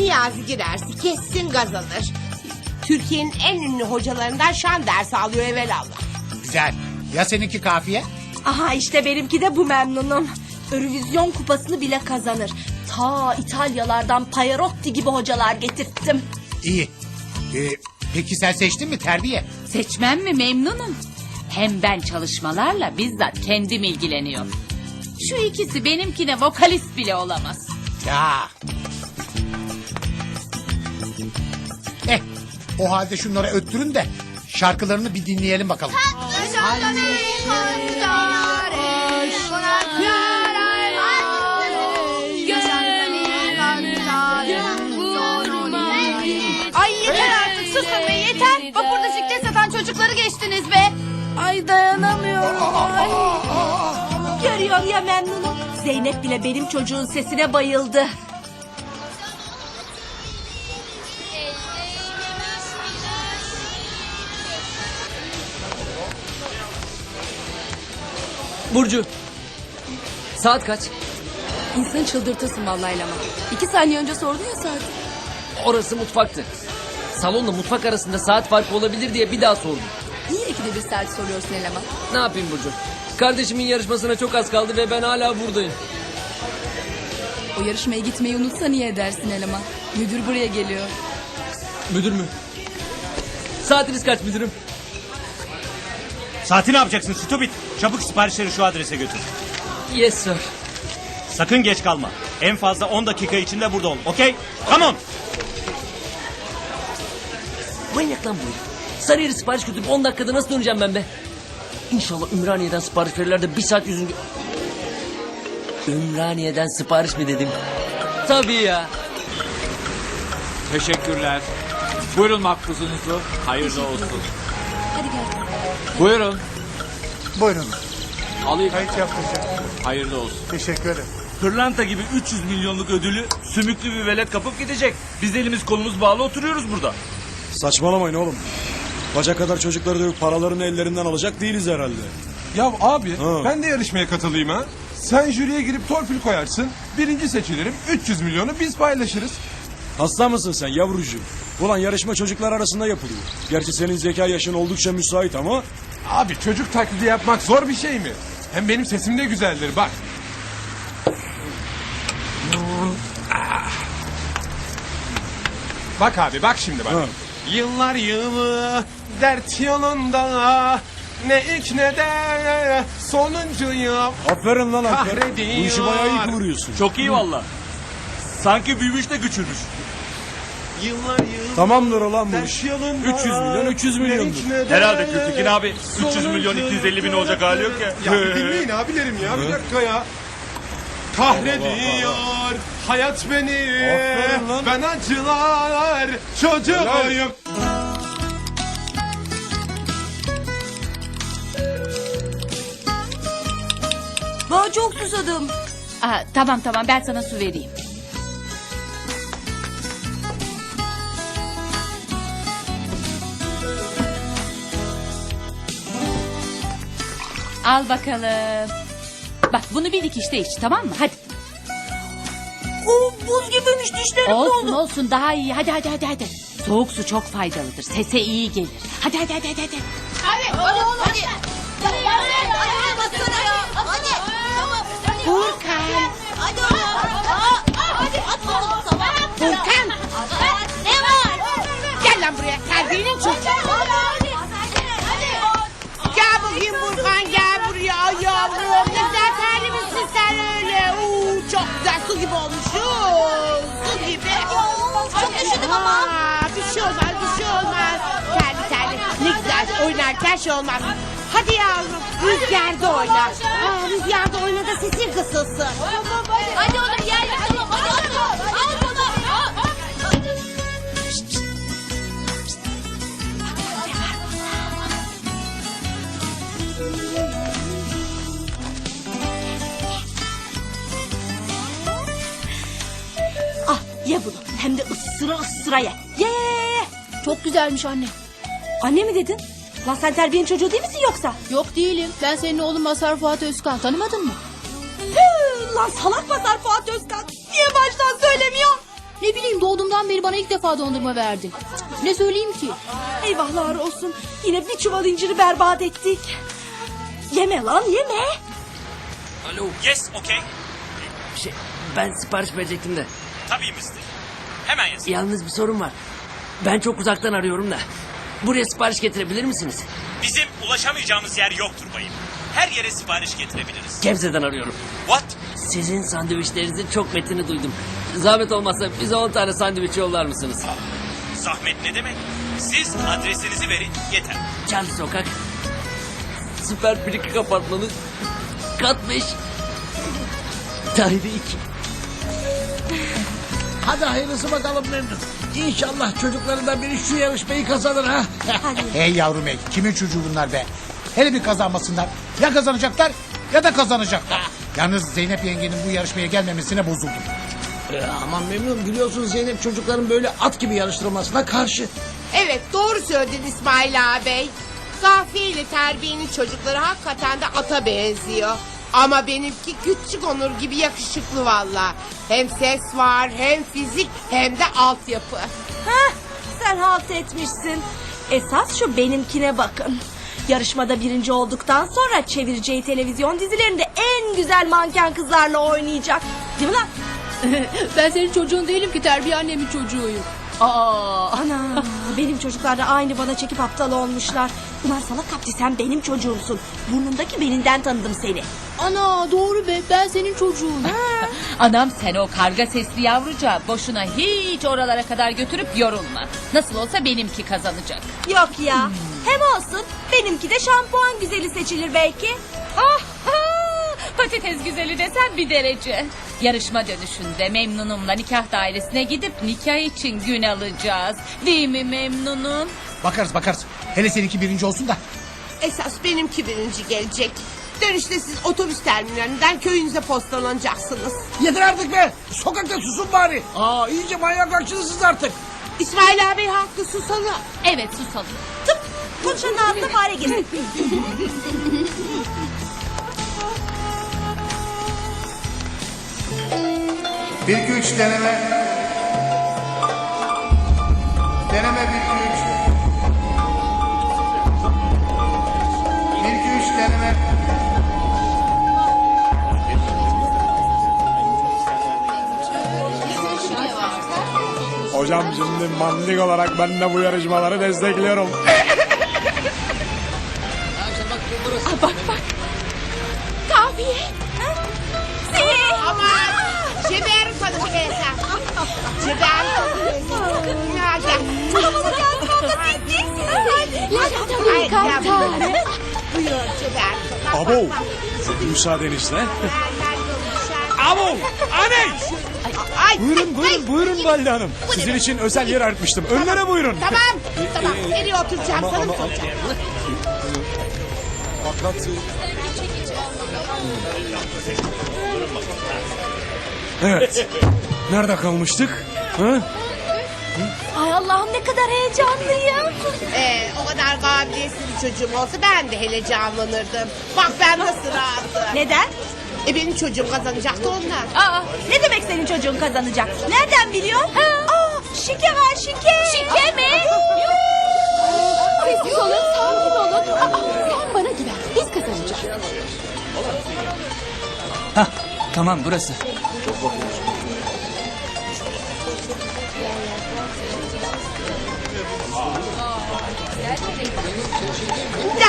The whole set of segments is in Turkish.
Niyazi girerse kesin kazanır. Türkiye'nin en ünlü hocalarından şan dersi alıyor evelallah. Güzel. Ya seninki kafiye? Aha işte benimki de bu memnunum. Eurovision kupasını bile kazanır. Ta İtalyalardan Pavarotti gibi hocalar getirttim. İyi. Ee, peki sen seçtin mi terbiye? Seçmem mi memnunum. Hem ben çalışmalarla bizzat kendim ilgileniyorum. Şu ikisi benimkine vokalist bile olamaz. Ya. O halde şunlara öttürün de şarkılarını bir dinleyelim bakalım. Ay yeter artık susun be yeter. Vapurda siklet satan çocukları geçtiniz be. Ay dayanamıyorum. Ay. Görüyor ya memnunum. Zeynep bile benim çocuğun sesine bayıldı. Burcu. Saat kaç? İnsanı çıldırtırsın vallahi Lama. İki saniye önce sordun ya saati. Orası mutfaktı. Salonla mutfak arasında saat farkı olabilir diye bir daha sordum. Niye ikide bir saat soruyorsun eleman? Ne yapayım Burcu? Kardeşimin yarışmasına çok az kaldı ve ben hala buradayım. O yarışmaya gitmeyi unutsa niye edersin eleman? Müdür buraya geliyor. Müdür mü? Saatiniz kaç müdürüm? Saati ne yapacaksın stupid? Çabuk siparişleri şu adrese götür. Yes sir. Sakın geç kalma. En fazla 10 dakika içinde burada ol. Okey? Come on. Manyak lan bu herif. Sarıyer'e sipariş götürüp 10 dakikada nasıl döneceğim ben be? İnşallah Ümraniye'den sipariş verirler de bir saat yüzünü... Ümraniye'den sipariş mi dedim? Tabii ya. Teşekkürler. Buyurun makbuzunuzu. Hayırlı olsun. Hadi gel. Buyurun. Buyurun. Alayım. Kayıt yaptıracağım. Hayırlı olsun. Teşekkür ederim. Pırlanta gibi 300 milyonluk ödülü sümüklü bir velet kapıp gidecek. Biz elimiz kolumuz bağlı oturuyoruz burada. Saçmalamayın oğlum. Bacak kadar çocukları dövüp paralarını ellerinden alacak değiliz herhalde. Ya abi Ha. ben de yarışmaya katılayım ha. Sen jüriye girip torpil koyarsın. Birinci seçilirim. 300 milyonu biz paylaşırız. Hasta mısın sen yavrucuğum? Ulan yarışma çocuklar arasında yapılıyor. Gerçi senin zeka yaşın oldukça müsait ama... Abi çocuk taklidi yapmak zor bir şey mi? Hem benim sesim de güzeldir bak. Bak abi bak şimdi bak. Ha. Yıllar yılı dert yolunda ne ilk ne de sonuncuyum. Aferin lan aferin. Kahrediyor. Bu işi bayağı iyi kıvırıyorsun. Çok iyi valla. Sanki büyümüş de küçülmüş. Yıllar yılı Tamamdır olan bu iş. yolunda 300 milyon 300 ne milyondur. Herhalde Gültekin abi 300 milyon sonuncuyum. 250 bin olacak hali yok ya. Ya bir dinleyin abilerim ya bir dakika ya. Kahrediyor hayat beni. Aferin lan. Ben acılar çocuğuyum. Ben çok susadım. Aa, tamam tamam ben sana su vereyim. Al bakalım. Bak bunu bir dikişte iç tamam mı? Hadi. O buz gibiymiş dişlerim Olsun doldu. olsun daha iyi. Hadi hadi hadi hadi. Soğuk su çok faydalıdır. Sese iyi gelir. Hadi hadi hadi hadi. hadi. Furkan. Furkan. Ne var? Gel lan buraya. Terbiyelin çocuğu. Su gibi olmuşsun. Su gibi. Çok üşüdüm ama. Aa, bir şey olmaz bir şey olmaz. Terli terli. Ne güzel oynarken şey olmaz. Hadi yavrum rüzgarda oyna. Aa, rüzgarda oyna da sesin kısılsın. Hadi oğlum gel bakalım. Hadi oğlum. Al bunu. Hem de ısıra ısıra ye. Ye ye ye, ye. Çok güzelmiş anne. Anne mi dedin? Lan sen terbiyenin çocuğu değil misin yoksa? Yok değilim. Ben senin oğlun Masar Fuat Özkan. Tanımadın mı? Hı, lan salak pazar Fuat Özkan. Niye baştan söylemiyor? Ne bileyim doğduğumdan beri bana ilk defa dondurma verdi. Ne söyleyeyim ki? Eyvahlar olsun. Yine bir çuval inciri berbat ettik. Yeme lan yeme. Alo. Yes, okay. Şey, ben sipariş verecektim de. Tabii mister. Hemen yaz. Yalnız bir sorun var. Ben çok uzaktan arıyorum da. Buraya sipariş getirebilir misiniz? Bizim ulaşamayacağımız yer yoktur bayım. Her yere sipariş getirebiliriz. Gebze'den arıyorum. What? Sizin sandviçlerinizin çok metini duydum. Zahmet olmazsa bize 10 tane sandviç yollar mısınız? Zahmet ne demek? Siz adresinizi verin yeter. Çam Sokak. Süper Friki Apartmanı. Kat 5. Daire 2. Hadi hayırlısı bakalım memnun. İnşallah çocuklarından biri şu yarışmayı kazanır ha. Hey yavrum hey kimin çocuğu bunlar be? Hele bir kazanmasınlar. Ya kazanacaklar ya da kazanacaklar. Yalnız Zeynep yengenin bu yarışmaya gelmemesine bozuldum. Ee, aman memnun biliyorsun Zeynep çocukların böyle at gibi yarıştırılmasına karşı. Evet doğru söyledin İsmail ağabey. Gafiye ile terbiyenin çocukları hakikaten de ata benziyor. Ama benimki küçük Onur gibi yakışıklı valla. Hem ses var hem fizik hem de altyapı. Hah, sen halt etmişsin. Esas şu benimkine bakın. Yarışmada birinci olduktan sonra çevireceği televizyon dizilerinde en güzel manken kızlarla oynayacak. Değil mi lan? Ben senin çocuğun değilim ki terbiye annemin çocuğuyum. Aa, ana benim çocuklar da aynı bana çekip aptal olmuşlar. Ulan salak kapti sen benim çocuğumsun. Burnundaki belinden tanıdım seni. Ana doğru be ben senin çocuğum. Anam sen o karga sesli yavruca boşuna hiç oralara kadar götürüp yorulma. Nasıl olsa benimki kazanacak. Yok ya. Hem olsun benimki de şampuan güzeli seçilir belki. Ah, ah, patates güzeli desen bir derece. Yarışma dönüşünde memnunumla nikah dairesine gidip nikah için gün alacağız. Değil mi memnunum? Bakarız bakarız. Hele seninki birinci olsun da. Esas benimki birinci gelecek. Dönüşte siz otobüs terminalinden köyünüze postalanacaksınız. Yeter artık be. Sokakta susun bari. Aa iyice manyak manyaklaştınız artık. İsmail abi haklı susalı. Evet susalım. Tıp fırçanı attım hale girdi. 1 2 3 deneme. Deneme 1 2 3. 1 2 3 deneme. Hocam şimdi mandik olarak ben de bu yarışmaları destekliyorum. Aa, bak bak. Kahveye. Ceber kadın teyze. Ya gel. Ay gel. Buyur Ceber. Abo. Müsaadenizle. Abo. Aney. Ay. Buyurun buyurun buyurun Valide Hanım. Sizin için özel yer ayırtmıştım. Önlere buyurun. Tamam. Tamam. Nereye oturacağım sana mı ama- soracağım? Patlat. Evet. Nerede kalmıştık? Ha? Ay Allah'ım ne kadar heyecanlıyım. Ee, o kadar kabiliyetsiz bir çocuğum olsa ben de hele canlanırdım. Bak ben nasıl rahatım. Neden? E benim çocuğum kazanacaktı ondan. Aa, ne demek senin çocuğun kazanacak? Nereden biliyorsun? Aa, şike var şike. Şike mi? Sessiz olun sakin olun. Aa, sen bana güven biz kazanacağız. Tamam burası.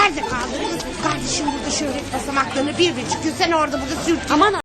Nerede kaldınız? Kardeşim burada şöyle basamaklarını bir bir çıkıyor. Sen orada burada sürtün. Aman